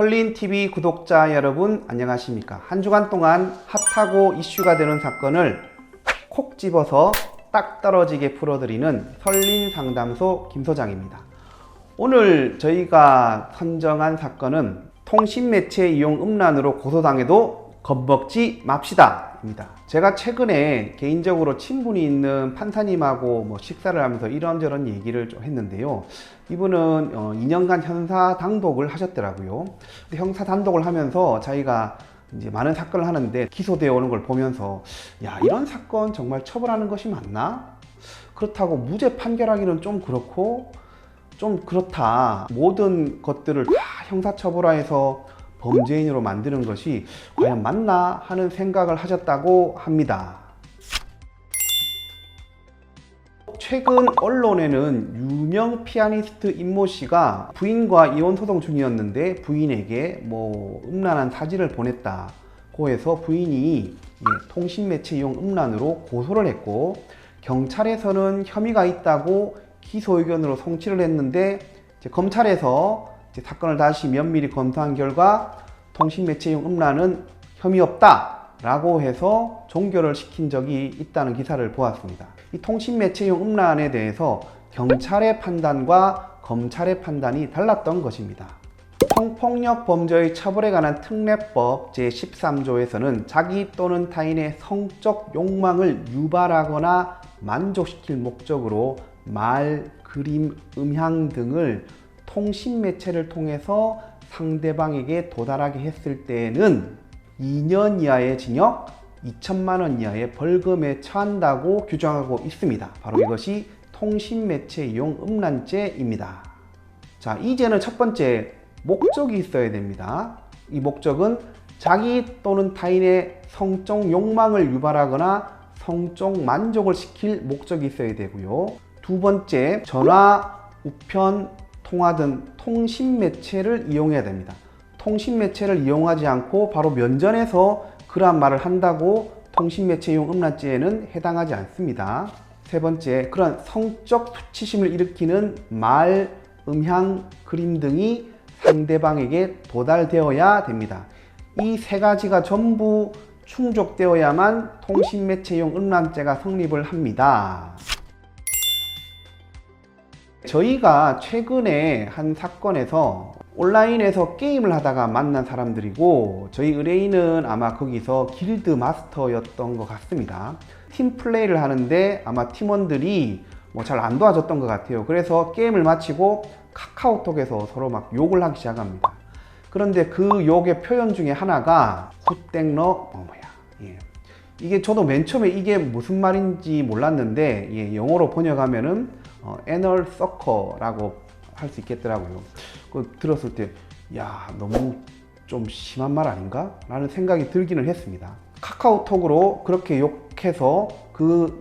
설린TV 구독자 여러분 안녕하십니까? 한 주간 동안 핫하고 이슈가 되는 사건을 콕 집어서 딱 떨어지게 풀어드리는 설린상담소 김소장입니다. 오늘 저희가 선정한 사건은 통신매체 이용 음란으로 고소당해도 겁먹지 맙시다 입니다 제가 최근에 개인적으로 친분이 있는 판사님하고 뭐 식사를 하면서 이런저런 얘기를 좀 했는데요 이분은 어, 2년간 형사 단독을 하셨더라고요. 형사 단독을 하면서 자기가 이제 많은 사건을 하는데 기소되어 오는 걸 보면서 야 이런 사건 정말 처벌하는 것이 맞나? 그렇다고 무죄 판결하기는 좀 그렇고 좀 그렇다. 모든 것들을 다 형사 처벌화해서 범죄인으로 만드는 것이 과연 맞나 하는 생각을 하셨다고 합니다. 최근 언론에는 유명 피아니스트 임모 씨가 부인과 이혼 소송 중이었는데 부인에게 뭐 음란한 사진을 보냈다고 해서 부인이 예, 통신 매체 이용 음란으로 고소를 했고 경찰에서는 혐의가 있다고 기소 의견으로 송치를 했는데 검찰에서 사건을 다시 면밀히 검토한 결과 통신매체 이용 음란은 혐의 없다라고 해서 종결을 시킨 적이 있다는 기사를 보았습니다. 이 통신매체용 음란에 대해서 경찰의 판단과 검찰의 판단이 달랐던 것입니다. 성폭력 범죄의 처벌에 관한 특례법 제13조에서는 자기 또는 타인의 성적 욕망을 유발하거나 만족시킬 목적으로 말, 그림, 음향 등을 통신 매체를 통해서 상대방에게 도달하게 했을 때에는 2년 이하의 징역, 2천만 원 이하의 벌금에 처한다고 규정하고 있습니다. 바로 이것이 통신 매체 이용 음란죄입니다. 자, 이제는 첫 번째 목적이 있어야 됩니다. 이 목적은 자기 또는 타인의 성적 욕망을 유발하거나 성적 만족을 시킬 목적이 있어야 되고요. 두 번째, 전화, 우편, 통화 등 통신 매체를 이용해야 됩니다. 통신 매체를 이용하지 않고 바로 면전에서 그러한 말을 한다고 통신 매체 이용 음란죄에는 해당하지 않습니다. 세 번째, 그런 성적 수치심을 일으키는 말, 음향, 그림 등이 상대방에게 도달되어야 됩니다. 이 세 가지가 전부 충족되어야만 통신매체용 음란죄가 성립을 합니다. 저희가 최근에 한 사건에서 온라인에서 게임을 하다가 만난 사람들이고 저희 의뢰인은 아마 거기서 길드 마스터였던 것 같습니다. 팀 플레이를 하는데 아마 팀원들이 뭐 잘 안 도와줬던 것 같아요. 그래서 게임을 마치고 카카오톡에서 서로 막 욕을 하기 시작합니다. 그런데 그 욕의 표현 중에 하나가 굿땡러 어머야. 예. 이게 저도 맨 처음에 이게 무슨 말인지 몰랐는데 예, 영어로 번역하면은 어, 애널 서커라고 할 수 있겠더라고요. 그 들었을 때, 야, 너무 좀 심한 말 아닌가? 라는 생각이 들기는 했습니다. 카카오톡으로 그렇게 욕해서 그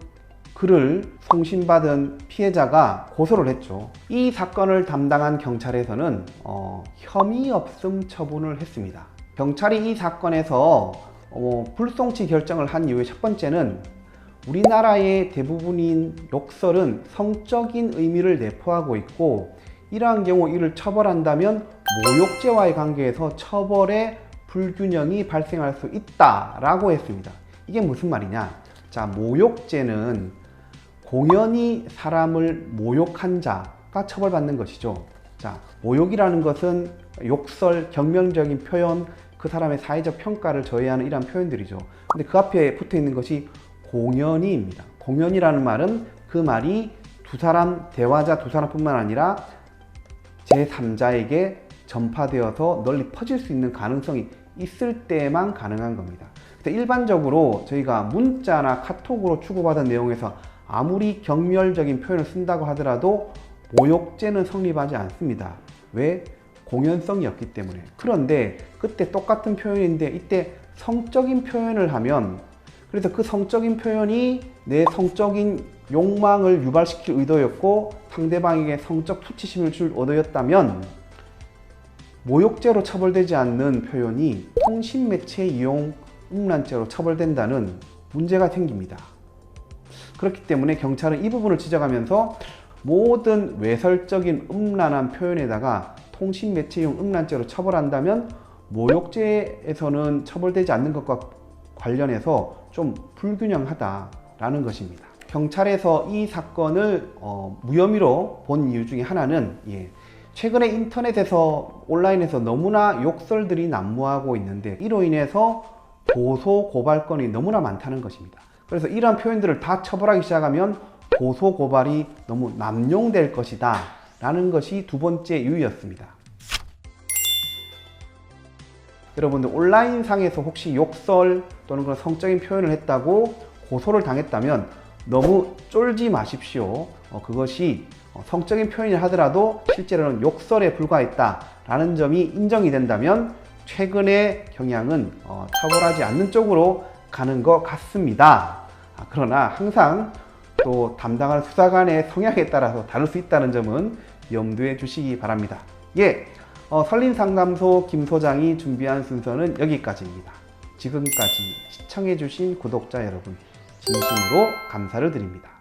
글을 송신받은 피해자가 고소를 했죠. 이 사건을 담당한 경찰에서는 어, 혐의 없음 처분을 했습니다. 경찰이 이 사건에서 어, 불송치 결정을 한 이유의 첫 번째는 우리나라의 대부분인 욕설은 성적인 의미를 내포하고 있고 이러한 경우 이를 처벌한다면 모욕죄와의 관계에서 처벌의 불균형이 발생할 수 있다라고 했습니다. 이게 무슨 말이냐? 자, 모욕죄는 공연히 사람을 모욕한 자가 처벌받는 것이죠. 자, 모욕이라는 것은 욕설, 경명적인 표현, 그 사람의 사회적 평가를 저해하는 이러한 표현들이죠. 근데 그 앞에 붙어 있는 것이 공연이입니다. 공연이라는 말은 그 말이 두 사람, 대화자 두 사람뿐만 아니라 제3자에게 전파되어서 널리 퍼질 수 있는 가능성이 있을 때만 가능한 겁니다. 일반적으로 저희가 문자나 카톡으로 주고받은 내용에서 아무리 경멸적인 표현을 쓴다고 하더라도 모욕죄는 성립하지 않습니다. 왜? 공연성이 없기 때문에. 그런데 그때 똑같은 표현인데 이때 성적인 표현을 하면 그래서 그 성적인 표현이 내 성적인 욕망을 유발시킬 의도였고 상대방에게 성적 수치심을 줄 의도였다면 모욕죄로 처벌되지 않는 표현이 통신매체 이용 음란죄로 처벌된다는 문제가 생깁니다. 그렇기 때문에 경찰은 이 부분을 지적하면서 모든 외설적인 음란한 표현에다가 통신 매체용 음란죄로 처벌한다면 모욕죄에서는 처벌되지 않는 것과 관련해서 좀 불균형하다라는 것입니다. 경찰에서 이 사건을 어, 무혐의로 본 이유 중에 하나는 예, 최근에 인터넷에서 온라인에서 너무나 욕설들이 난무하고 있는데 이로 인해서 고소 고발 건이 너무나 많다는 것입니다. 그래서 이러한 표현들을 다 처벌하기 시작하면 고소 고발이 너무 남용될 것이다 라는 것이 두 번째 이유였습니다. 여러분들 온라인 상에서 혹시 욕설 또는 그런 성적인 표현을 했다고 고소를 당했다면 너무 쫄지 마십시오. 어, 그것이 어, 성적인 표현을 하더라도 실제로는 욕설에 불과했다라는 점이 인정이 된다면 최근의 경향은 어, 처벌하지 않는 쪽으로 가는 것 같습니다. 아, 그러나 항상 또 담당하는 수사관의 성향에 따라서 다를 수 있다는 점은 염두에 주시기 바랍니다. 예, 어, 설린상담소 김 소장이 준비한 순서는 여기까지입니다. 지금까지 시청해주신 구독자 여러분, 진심으로 감사를 드립니다.